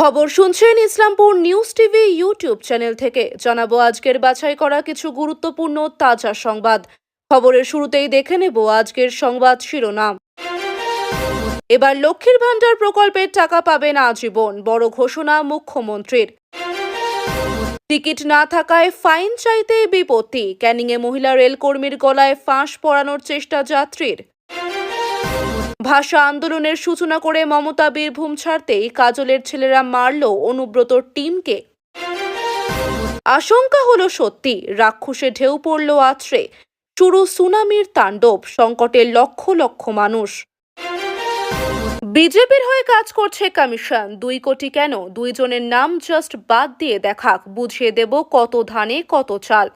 খবর শুনছেন Islampur news TV YouTube channel থেকে। জানাব আজকের বাছাই করা কিছু গুরুত্বপূর্ণ তাজা সংবাদ। খবরের শুরুতেই দেখে নেব আজকের সংবাদ শিরোনাম। এবার লক্ষ্মীর ভাণ্ডার প্রকল্পের টাকা পাবেন আজীবন, বড় ঘোষণা মুখ্যমন্ত্রীর। টিকিট না থাকায় ফাইন চাইতেই বিপত্তি, ক্যানিংয়ে মহিলা রেলকর্মীর গলায় ফাঁস পরানোর চেষ্টা যাত্রীর। ভাষা আন্দোলনের সূচনা করে মমতা বীরভূম ছাড়তেই কাজলের ছেলেরা মারল অনুব্রত টিমকে। আশঙ্কা হলো সত্যি, রাক্ষসে ঢেউ পড়ল আছড়ে। শুরু সুনামির তাণ্ডব সংকটের লক্ষ লক্ষ মানুষ। বিজেপির হয়ে কাজ করছে কমিশন, দুই কোটি কেন? দুইজনের নাম জাস্ট বাদ দিয়ে দেখাক, বুঝিয়ে দেব কত ধানে কত চাল।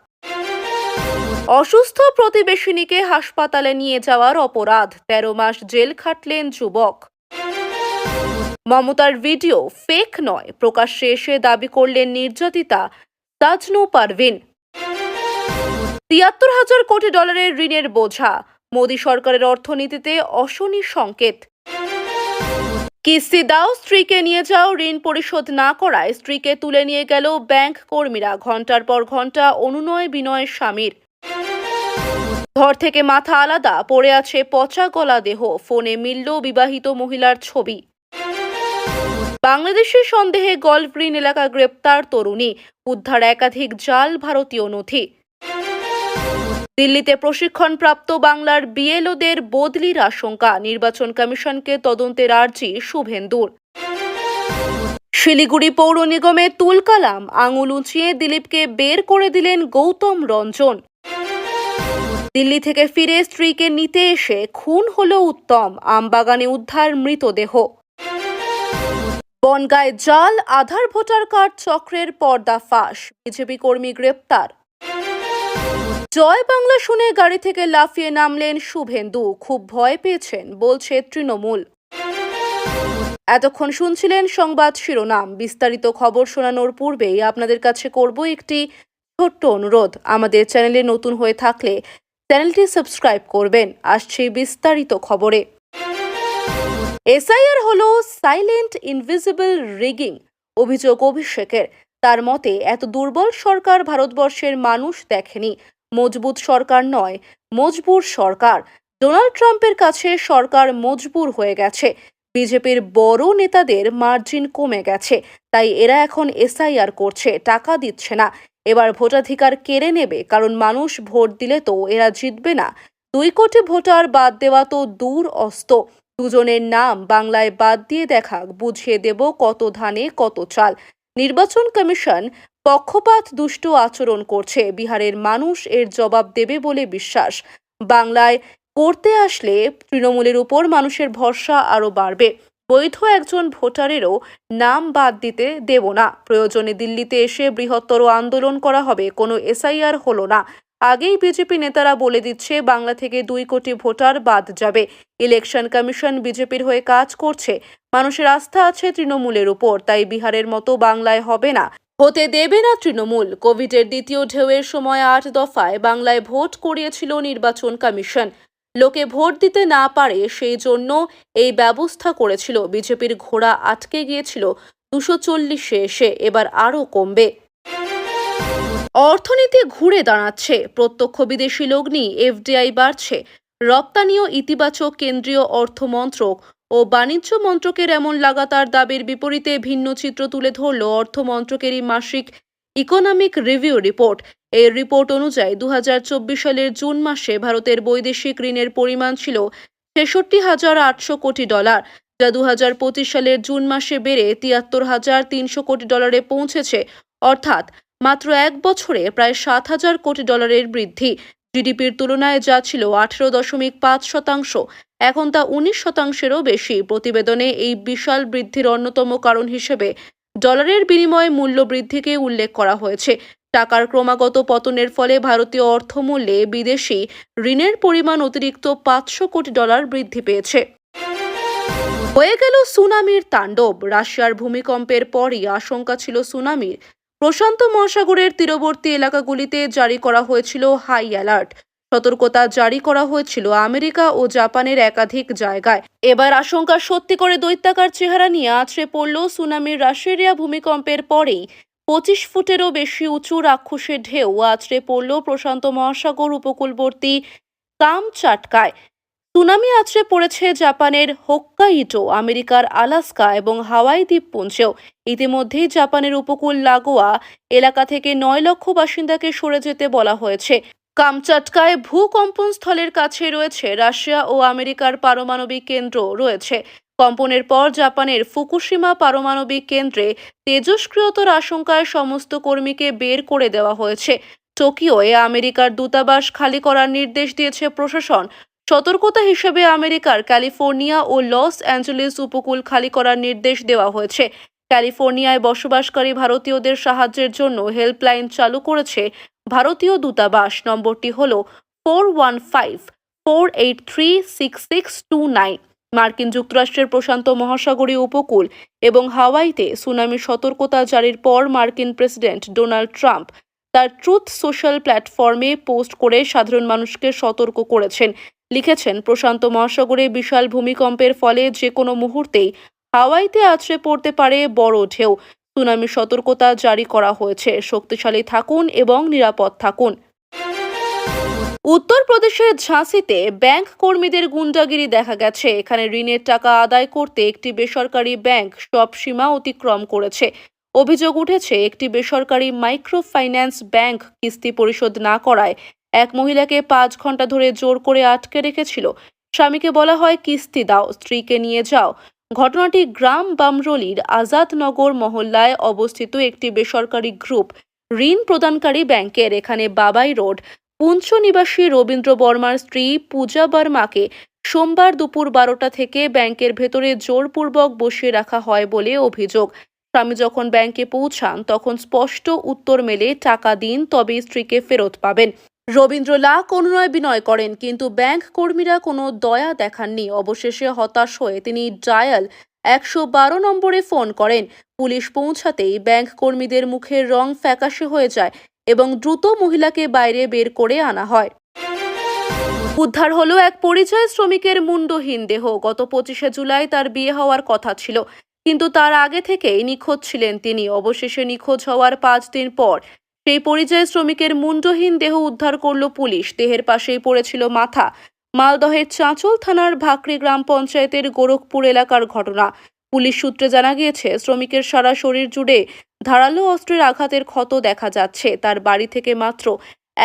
অসুস্থ প্রতিবেশিনীকে হাসপাতালে নিয়ে যাওয়ার অপরাধ। তেরো মাস জেল খাটলেন যুবক। মমতার ভিডিও ফেক নয়। প্রকাশ্যে এসে দাবি করলেন নির্যাতিতা তাজনু পারভিন। তিয়াত্তর হাজার কোটি ডলারের ঋণের বোঝা। মোদী সরকারের অর্থনীতিতে অশনি সংকেত। কিস্তি দাও, স্ত্রীকে নিয়ে যাও, ঋণ পরিশোধ না করায় স্ত্রীকে তুলে নিয়ে গেল ব্যাংক কর্মীরা। ঘণ্টার পর ঘণ্টা অনুনয় বিনয় স্বামীর। ঘর থেকে মাথা আলাদা, পড়ে আছে পচা গলা দেহ, ফোনে মিলল বিবাহিত মহিলার ছবি। বাংলাদেশের সন্দেহে গল্ফ ঋণ এলাকা গ্রেপ্তার তরুণী, উদ্ধার একাধিক জাল ভারতীয় নথি। দিল্লিতে প্রশিক্ষণপ্রাপ্ত বাংলার বিএলওদের বদলির আশঙ্কা, নির্বাচন কমিশনকে তদন্তের আর্জি শুভেন্দুর। শিলিগুড়ি পৌর নিগমে তুলকালাম, আঙুল উঁচিয়ে দিলীপকে বের করে দিলেন গৌতম রঞ্জন। দিল্লি থেকে ফিরে স্ত্রীকে নিতে এসে খুন হলো উত্তম। আমবাগানে উদ্ধার মৃতদেহ। বনগায় জাল, আধার, ভোটার কার্ড চক্রের পর্দা ফাঁস। বিজেপি কর্মী গ্রেপ্তার। জয় বাংলা শুনে গাড়ি থেকে লাফিয়ে নামলেন শুভেন্দু। খুব ভয় পেয়েছেন, বলছে তৃণমূল। এতক্ষণ শুনছিলেন সংবাদ শিরোনাম। বিস্তারিত খবর শোনানোর পূর্বেই আপনাদের কাছে করব একটি ছোট্ট অনুরোধ। আমাদের চ্যানেলে নতুন হয়ে থাকলে চ্যানেলটি সাবস্ক্রাইব করবেন। আসছে বিস্তারিত খবরে। এসআইআর হল সাইলেন্ট ইনভিজিবল রিগিং, অভিযোগ অভিষেকের। তার মতে, এত দুর্বল সরকার ভারতবর্ষের মানুষ দেখেনি। মজবুত সরকার নয়, মজবুর সরকার। ডোনাল্ড ট্রাম্পের কাছে সরকার মজবুর হয়ে গেছে। বিজেপির বড় নেতাদের মার্জিন কমে গেছে। তাই এরা এখন এসআইআর করছে, টাকা দিচ্ছে না। এবার ভোটাধিকার কেড়ে নেবে, কারণ মানুষ ভোট দিলে তো এরা জিতবে না। দুই কোটি ভোটার বাদ দেওয়া তো দূর অস্ত। দুজনের নাম বাংলায় বাদ দিয়ে দেখা, বুঝিয়ে দেব কত ধানে কত চাল। নির্বাচন কমিশন পক্ষপাত দুষ্ট আচরণ করছে, বিহারের মানুষ এর জবাব দেবে বলে বিশ্বাস। বাংলায় করতে আসলে তৃণমূলের উপর মানুষের ভরসা আরও বাড়বে। বৈধ একজন ভোটারেরও নাম বাদ দিতে দেব না। প্রয়োজনে দিল্লিতে এসে বৃহত্তর আন্দোলন করা হবে, কোনো এসআইআর হলো না। আগেই বিজেপি নেতারা বলে দিচ্ছে, বাংলা থেকে দুই কোটি ভোটার বাদ যাবে। ইলেকশন কমিশন বিজেপির হয়ে কাজ করছে। মানুষের আস্থা আছে তৃণমূলের উপর, তাই বিহারের মতো বাংলায় হবে না। হতে দেবে না তৃণমূল। কোভিডের দ্বিতীয় ঢেউয়ের সময় আট দফায় বাংলায় ভোট করিয়েছিল নির্বাচন কমিশন। লোকে ভোট দিতে না পারে সেই জন্য এই ব্যবস্থা করেছিল। বিজেপির ঘোড়া আটকে গিয়েছিল দুশো চল্লিশে এসে, এবার আরও কমবে। অর্থনীতি ঘুরে দাঁড়াচ্ছে, প্রত্যক্ষ বিদেশি লগ্নি, এফডিআই বাড়ছে। রপ্তানিও ইতিবাচক, কেন্দ্রীয় অর্থমন্ত্রক ও বাণিজ্য মন্ত্রকের এমন লাগাতার দাবির বিপরীতে ভিন্ন চিত্র তুলে ধরল অর্থমন্ত্রকেরই মাসিক ইকোনমিক রিভিউ রিপোর্ট। এই রিপোর্ট অনুযায়ী দু হাজার চব্বিশ সালের জুন মাসে ভারতের বৈদেশিক ঋণের পরিমাণ ছিল ছেষট্টি হাজার আটশো কোটি ডলার, যা দু হাজার পঁচিশ সালের জুন মাসে বেড়ে তিয়াত্তর হাজার তিনশো কোটি ডলারে পৌঁছেছে। অর্থাৎ মাত্র এক বছরে প্রায় সাত হাজার কোটি ডলারের বৃদ্ধি। জিডিপির তুলনায় যা ছিল আঠেরো দশমিক পাঁচ শতাংশ, এখন তা উনিশ শতাংশেরও বেশি। প্রতিবেদনে এই বিশাল বৃদ্ধির অন্যতম কারণ হিসেবে ডলারের বিনিময়ে মূল্য বৃদ্ধিকে উল্লেখ করা হয়েছে। টাকার ক্রমাগত পতনের ফলে ভারতীয় অর্থমূল্যে বিদেশি ঋণের পরিমাণ অতিরিক্ত পাঁচশো কোটি ডলার বৃদ্ধি পেয়েছে। হয়ে গেল সুনামির তাণ্ডব। রাশিয়ার ভূমিকম্পের পরই আশঙ্কা ছিল সুনামির। প্রশান্ত মহাসাগরের তীরবর্তী এলাকাগুলিতে জারি করা হয়েছিল হাই অ্যালার্ট। সতর্কতা জারি করা হয়েছিল আমেরিকা ও জাপানের একাধিক জায়গায়। এবার আশঙ্কা সত্যি করে দৈত্যাকার চেহারা নিয়ে আছড়ে পড়ল সুনামির রাশিয়ারিয়া ভূমিকম্পের পরেই। পঁচিশ ফুটেরও বেশি উঁচু রাক্ষসের ঢেউ আছড়ে পড়ল প্রশান্ত মহাসাগর উপকূলবর্তী কামচাটকায়। সুনামি আছড়ে পড়েছে জাপানের হোক্কাইটো, আমেরিকার আলাস্কা এবং হাওয়াই দ্বীপপুঞ্জেও। ইতিমধ্যেই জাপানের উপকূল লাগোয়া এলাকা থেকে নয় লক্ষ বাসিন্দাকে সরে যেতে বলা হয়েছে। কামচাটকায় ভূকম্পন স্থলের কাছে রয়েছে রাশিয়া ও আমেরিকার পারমাণবিক কেন্দ্র রয়েছে। কম্পনের পর জাপানের ফুকুশিমা পারমাণবিক কেন্দ্রে তেজস্ক্রিয়তার আশঙ্কায় সমস্ত কর্মীকে বের করে দেওয়া হয়েছে। টোকিওয়ে আমেরিকার দূতাবাস খালি করার নির্দেশ দিয়েছে প্রশাসন। সতর্কতা হিসেবে আমেরিকার ক্যালিফোর্নিয়া ও লস অ্যাঞ্জেলেস উপকূল খালি করার নির্দেশ দেওয়া হয়েছে। ক্যালিফোর্নিয়ায় বসবাসকারী ভারতীয়দের সাহায্যের জন্য হেল্পলাইন চালু করেছে ভারতীয় দূতাবাস। নম্বরটি হল four one five four eight three six six two nine. মার্কিন যুক্তরাষ্ট্রের প্রশান্ত মহাসাগরীয় উপকূল এবং হাওয়াইতে সুনামির সতর্কতা জারির পর মার্কিন প্রেসিডেন্ট ডোনাল্ড ট্রাম্প তার ট্রুথ সোশ্যাল প্ল্যাটফর্মে পোস্ট করে সাধারণ মানুষকে সতর্ক করেছেন। লিখেছেন, প্রশান্ত মহাসাগরে বিশাল ভূমিকম্পের ফলে যে কোনো মুহূর্তেই হাওয়াইতে আছড়ে পড়তে পারে বড় ঢেউ। সুনামির সতর্কতা জারি করা হয়েছে। শক্তিশালী থাকুন এবং নিরাপদ থাকুন। উত্তরপ্রদেশের ঝাঁসিতে ব্যাংক কর্মীদের গুন্ডাগিরি দেখা গেছে। এখানে ঋণের টাকা আদায় করতে একটি বেসরকারি ব্যাংক সব সীমা অতিক্রম করেছে। অভিযোগ উঠেছে, একটি বেসরকারি মাইক্রো ফাইন্যান্স ব্যাংক কিস্তি পরিশোধ না করায় এক মহিলাকে পাঁচ ঘণ্টা ধরে জোর করে আটকে রেখেছিল। স্বামীকে বলা হয়, কিস্তি দাও, স্ত্রীকে নিয়ে যাও। ঘটনাটি গ্রাম বামরলির আজাদনগর মহল্লায় অবস্থিত একটি বেসরকারি গ্রুপ ঋণ প্রদানকারী ব্যাংকের। এখানে বাবাই রোড পুঞ্চ নিবাসী রবীন্দ্র বর্মার স্ত্রী পূজা বর্মাকে সোমবার দুপুর বারোটা থেকে ব্যাংকের ভেতরে জোরপূর্বক বসিয়ে রাখা হয় বলে অভিযোগ। স্বামী যখন ব্যাংকে পৌঁছান, তখন স্পষ্ট উত্তর মেলে, টাকা দিন, তবেই স্ত্রীকে ফেরত পাবেন। রবীন্দ্র লাখ অনুনয় বিনয় করেন, কিন্তু ব্যাংক কর্মীরা কোনো দয়া দেখাননি। অবশেষে হতাশ হয়ে তিনি ডায়াল একশো বারো নম্বরে ফোন করেন। পুলিশ পৌঁছাতেই ব্যাংক কর্মীদের মুখের রং ফ্যাকাশে হয়ে যায়। এবং দ্রুত মহিলাকে বাইরে বের করে আনা হয়। উদ্ধার হলো এক পরিচয় শ্রমিকের মুন্ডহীন দেহ। গত পঁচিশে জুলাই তার বিয়ে হওয়ার কথা ছিল, কিন্তু তার আগে থেকেই নিখোঁজ ছিলেন তিনি। অবশেষে নিখোঁজ হওয়ার পাঁচ দিন পর সেই পরিযায়ী শ্রমিকের মুন্ডহীন দেহ উদ্ধার করল পুলিশ। দেহের পাশেই পড়েছিল মাথা। মালদহের চাঁচল থানার ভাকরি গ্রাম পঞ্চায়েতের গোরখপুর এলাকার ঘটনা। পুলিশ সূত্রে জানা গিয়েছে, শ্রমিকের সারা শরীর জুড়ে ধারালো অস্ত্রের আঘাতের ক্ষত দেখা যাচ্ছে। তার বাড়ি থেকে মাত্র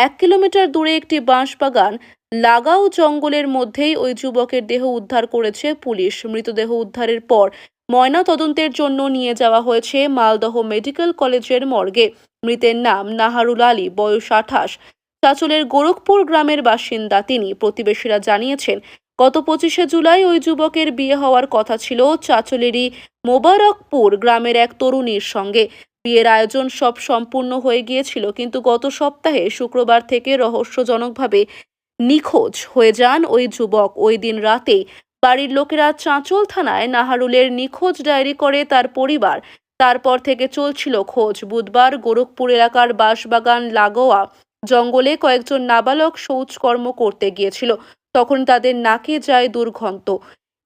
এক কিলোমিটার দূরে একটি বাঁশবাগান লাগাও জঙ্গলের মধ্যেই ওই যুবকের দেহ উদ্ধার করেছে পুলিশ। মৃতদেহ উদ্ধারের পর ময়না তদন্তের জন্য নিয়ে যাওয়া হয়েছে মালদহ মেডিকেল কলেজের মর্গে। মৃতের নাম নাহারুল আলী, বয়স আঠাশ। চাচলের গোরখপুর গ্রামের বাসিন্দা তিনি। প্রতিবেশীরা জানিয়েছেন গত পঁচিশে জুলাই ওই যুবকের বিয়ে হওয়ার কথা ছিল চাচলেরই মোবারকপুর গ্রামের এক তরুণীর সঙ্গে। বিয়ের আয়োজন সব সম্পূর্ণ হয়ে গিয়েছিল, কিন্তু গত সপ্তাহে শুক্রবার থেকে রহস্যজনকভাবে নিখোঁজ হয়ে যান ওই যুবক। ওই দিন রাতে বাড়ির লোকেরা চাঁচল থানায় নাহারুলের নিখোঁজ ডায়েরি করে তার পরিবার। তারপর থেকে চলছিল খোঁজ। বুধবার গোরখপুর এলাকার বাঁশবাগান লাগোয়া জঙ্গলে কয়েকজন নাবালক শৌচকর্ম করতে গিয়েছিল। তখন তাদের নাকে যায় দুর্গন্ধ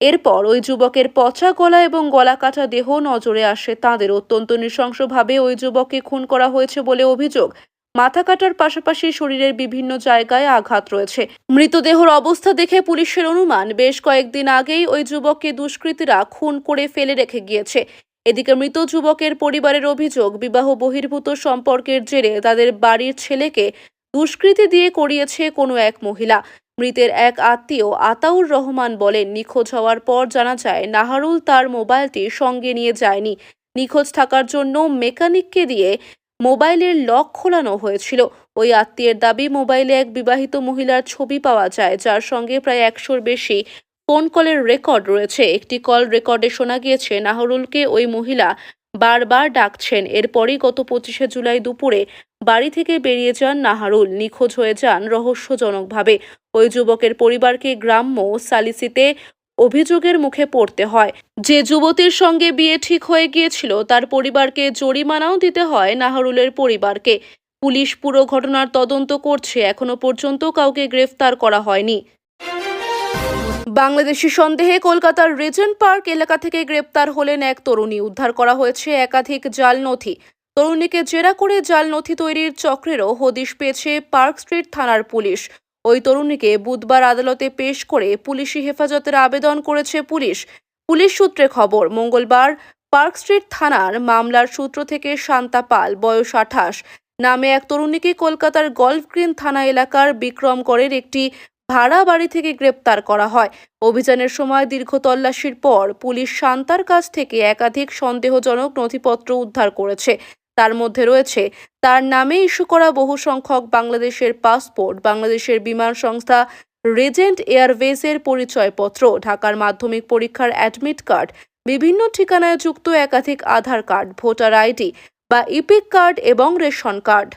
এরপর ওই যুবকের পচা গলা এবং গলা কাটা দেহ নজরে আসে তাদের। অত্যন্ত নৃশংসভাবে ওই যুবককে খুন করা হয়েছে বলে অভিযোগ। মাথা কাটার পাশাপাশি শরীরের বিভিন্ন জায়গায় আঘাত রয়েছে। মৃতদেহর অবস্থা দেখে পুলিশের অনুমান, বেশ কয়েকদিন আগেই ওই যুবককে দুষ্কৃতীরা খুন করে ফেলে রেখে গিয়েছে। এদিকে মৃত যুবকের পরিবারের অভিযোগ, বিবাহ বহির্ভূত সম্পর্কের জেরে তাদের বাড়ির ছেলেকে দুষ্কৃতি দিয়ে করিয়েছে কোনো এক মহিলা। মৃতের এক আত্মীয় আতাউর রহমান বলেন, নিখোঁজ হওয়ার পর জানা যায়, নাহারুল তার মোবাইলটি সঙ্গে নিয়ে যায়নি। নিখোঁজ থাকার জন্য মেকানিককে দিয়ে মোবাইলের লক খোলানো হয়েছিল। ওই আত্মীয়ের দাবি, মোবাইলে এক বিবাহিত মহিলার ছবি পাওয়া যায়, যার সঙ্গে প্রায় একশোর বেশি ফোন কলের রেকর্ড রয়েছে। একটি কল রেকর্ডে শোনা গিয়েছে, নাহরুলকে ওই মহিলা বারবার ডাকছেন। এরপরই গত পঁচিশে জুলাই দুপুরে বাড়ি থেকে বেরিয়ে যান নাহারুল। নিখোঁজ হয়ে যান রহস্যজনকভাবে। ওই যুবকের পরিবারকে গ্রাম্য সালিসিতে অভিযোগের মুখে পড়তে হয়। যে যুবতীর সঙ্গে বিয়ে ঠিক হয়ে গিয়েছিল, তার পরিবারকে জরিমানাও দিতে হয় নাহারুলের পরিবারকে। পুলিশ পুরো ঘটনার তদন্ত করছে। এখনও পর্যন্ত কাউকে গ্রেফতার করা হয়নি। বাংলাদেশি সন্দেহে কলকাতার রিজেন্ট পার্ক এলাকা থেকে গ্রেপ্তার হলেন এক তরুণী। উদ্ধার করা হয়েছে একাধিক জাল নথি। তরুণীকে জেরা করে জাল নথি তৈরির চক্রেরও হদিশ পেয়েছে পার্ক স্ট্রিট থানার পুলিশ। ওই তরুণীকে বুধবার আদালতে পেশ করে পুলিশি হেফাজতের আবেদন করেছে পুলিশ। পুলিশ সূত্রে খবর, মঙ্গলবার পার্ক স্ট্রিট থানার মামলার সূত্র থেকে শান্তা পাল, বয়স আঠাশ, নামে এক তরুণীকে কলকাতার গল্ফ গ্রিন থানা এলাকার বিক্রমগড়ের একটি ভাড়া বাড়ি থেকে গ্রেপ্তার করা হয়। অভিযানের সময় দীর্ঘ তল্লাশির পর পুলিশ শান্তার কাছ থেকে একাধিক সন্দেহজনক নথিপত্র উদ্ধার করেছে। তার মধ্যে রয়েছে, তার নামে ইস্যু করা বহু সংখ্যক বাংলাদেশের পাসপোর্ট, বাংলাদেশের বিমান সংস্থা রেজেন্ট এয়ারওয়েজের পরিচয়পত্র, ঢাকার মাধ্যমিক পরীক্ষার অ্যাডমিট কার্ড, বিভিন্ন ঠিকানায় যুক্ত একাধিক আধার কার্ড, ভোটার আইডি বা ইপিক কার্ড এবং রেশন কার্ড।